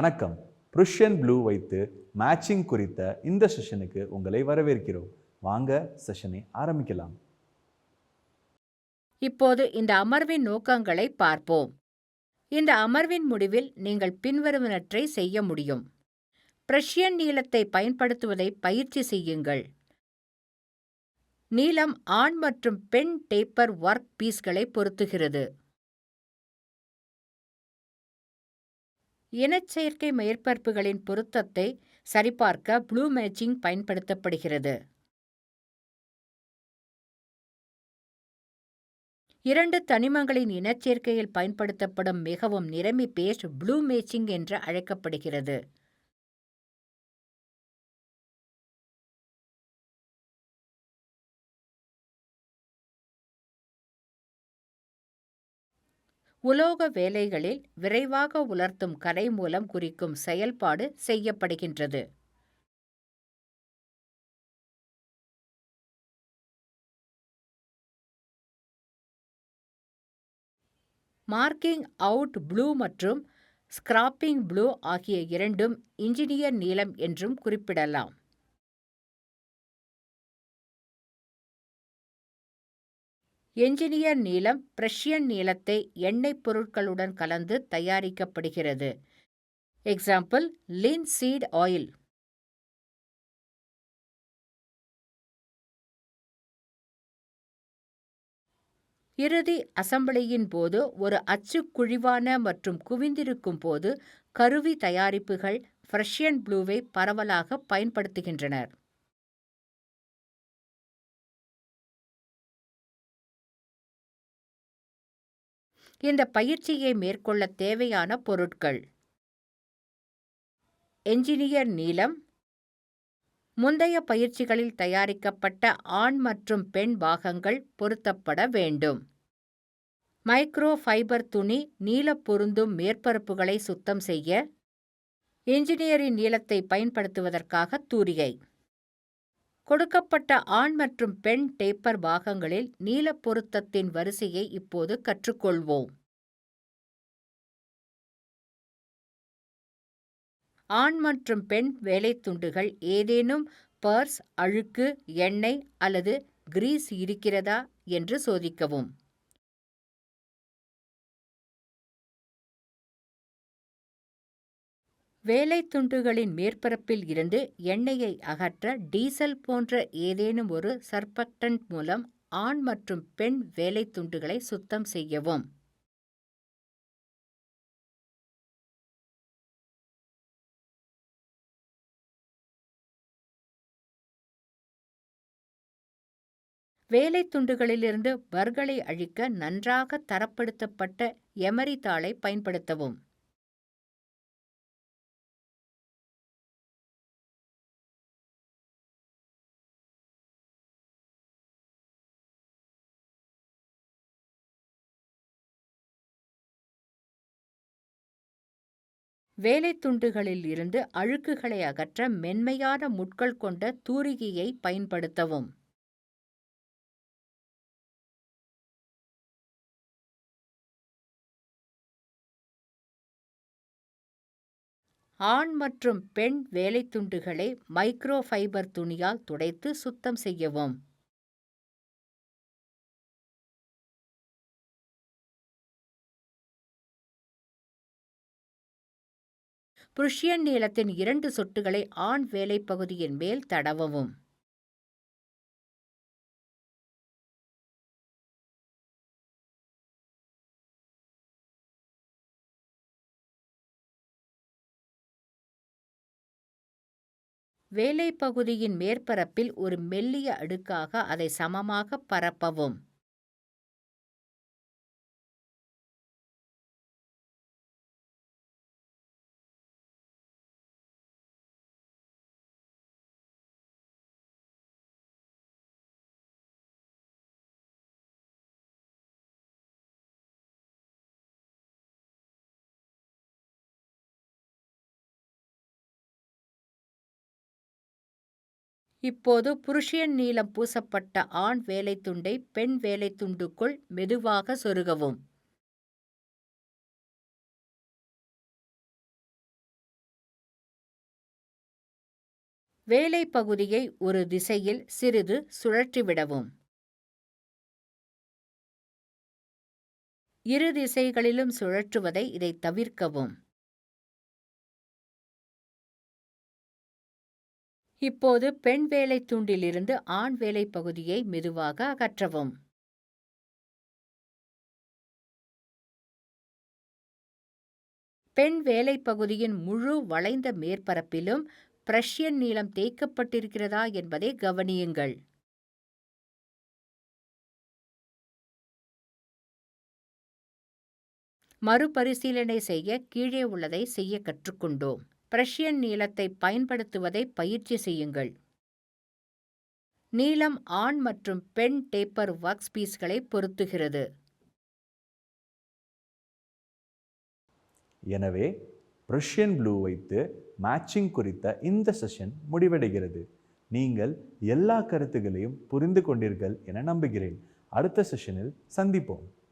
வணக்கம். புருஷன் ப்ளூ வைத்து மேட்சிங் குறித்த இந்த செஷனுக்கு உங்களை வரவேற்கிறோம். வாங்க செஷனை ஆரம்பிக்கலாம். இப்போது இந்த அமர்வின் நோக்கங்களை பார்ப்போம். இந்த அமர்வின் முடிவில் நீங்கள் பின்வருவனற்றை செய்ய முடியும். பிரஷியன் நீளத்தை பயன்படுத்துவதை பயிற்சி செய்யுங்கள். நீளம் ஆண் மற்றும் பெண் டேப்பர் ஒர்க் பீஸ்களை பொருத்துகிறது. இனச்சேர்க்கை மேற்பரப்புகளின் பொருத்தத்தை சரிபார்க்க ப்ளூ மேட்சிங் பயன்படுத்தப்படுகிறது. இரண்டு தனிமங்களின் இனச்சேர்க்கையில் பயன்படுத்தப்படும் மிகவும் நிறமி பேஸ்ட் ப்ளூ மேட்சிங் என்று அழைக்கப்படுகிறது. உலோக வேலைகளில் விரைவாக உலர்த்தும் கரை மூலம் குறிக்கும் செயல்பாடு செய்யப்படுகின்றது. மார்க்கிங் அவுட் ப்ளூ மற்றும் ஸ்கிராப்பிங் ப்ளூ ஆகிய இரண்டும் இன்ஜினியர் நீளம் என்றும் குறிப்பிடலாம். என்ஜினியர் நீளம் பிரஷியன் நீளத்தை எண்ணெய் பொருட்களுடன் கலந்து தயாரிக்கப்படுகிறது. எக்ஸாம்பிள் லின் சீட் ஆயில் இறுதி அசம்பிளியின் போது ஒரு அச்சு குழிவான மற்றும் குவிந்திருக்கும் போது கருவி தயாரிப்புகள் ஃப்ரெஷியன் ப்ளூவை பரவலாக பயன்படுத்துகின்றனர். இந்த பயிற்சியை மேற்கொள்ள தேவையான பொருட்கள். என்ஜினியர் நீளம். முந்தைய பயிற்சிகளில் தயாரிக்கப்பட்ட ஆண் மற்றும் பெண் பாகங்கள் பொருத்தப்பட வேண்டும். மைக்ரோ ஃபைபர் துணி நீல பொருந்தும் மேற்பரப்புகளை சுத்தம் செய்ய இன்ஜினியரின் நீளத்தை பயன்படுத்துவதற்காக தூரிகை. கொடுக்கப்பட்ட ஆண் மற்றும் பெண் டேப்பர் பாகங்களில் நீல பொருத்தத்தின் வரிசையை இப்போது கற்றுக்கொள்வோம். ஆண் மற்றும் பெண் வேலைத்துண்டுகள் ஏதேனும் பர்ஸ் அழுக்கு எண்ணெய் அல்லது கிரீஸ் இருக்கிறதா என்று சோதிக்கவும். வேலைத்துண்டுகளின் மேற்பரப்பில் இருந்து எண்ணெயை அகற்ற டீசல் போன்ற ஏதேனும் ஒரு சர்பக்டன்ட் மூலம் ஆண் மற்றும் பெண் வேலைத்துண்டுகளை சுத்தம் செய்யவும். வேலைத்துண்டுகளிலிருந்து பர்களை அழிக்க நன்றாக தரப்படுத்தப்பட்ட எமரி தாளை பயன்படுத்தவும். வேலைத்துண்டுகளில் இருந்து அழுக்குகளை அகற்ற மென்மையான முட்கள் கொண்ட தூரிகையை பயன்படுத்தவும். ஆண் மற்றும் பெண் வேலைத்துண்டுகளை மைக்ரோஃபைபர் துணியால் துடைத்து சுத்தம் செய்யவும். புருஷியன் நீளத்தின் இரண்டு சொட்டுகளை ஆண் வேலைப்பகுதியின் மேல் தடவவும். வேலைப்பகுதியின் மேற்பரப்பில் ஒரு மெல்லிய அடுக்காக அதை சமமாக பரப்பவும். இப்போது புருஷியன் நீளம் பூசப்பட்ட ஆண் வேலைத்துண்டை பெண் வேலைத்துண்டுக்குள் மெதுவாக சொருகவும். வேலை பகுதியை ஒரு திசையில் சிறிது சுழற்றிவிடவும். இரு திசைகளிலும் சுழற்றுவதை இதை தவிர்க்கவும். இப்போது பெண் வேலை துண்டிலிருந்து ஆண் வேலை பகுதியை மெதுவாக அகற்றவும். பெண் வேலை பகுதியின் முழு வளைந்த மேற்பரப்பிலும் பிரஷ்யன் நீளம் தேய்க்கப்பட்டிருக்கிறதா என்பதை கவனியுங்கள். மறுபரிசீலனை செய்ய கீழே உள்ளதை செய்ய கற்றுக்கொண்டோம். பிரஷ்யன் நீளத்தை பயன்படுத்துவதை பயிற்சி செய்யுங்கள். நீளம் ஆண் மற்றும் பெண் டேப்பர் ஒர்க்ஸ் பீஸ்களை பொருத்துகிறது. எனவே ப்ரஷியன் ப்ளூ வைத்து மேட்சிங் குறித்த இந்த செஷன் முடிவடைகிறது. நீங்கள் எல்லா கருத்துகளையும் புரிந்து கொண்டீர்கள் என நம்புகிறேன். அடுத்த செஷனில் சந்திப்போம்.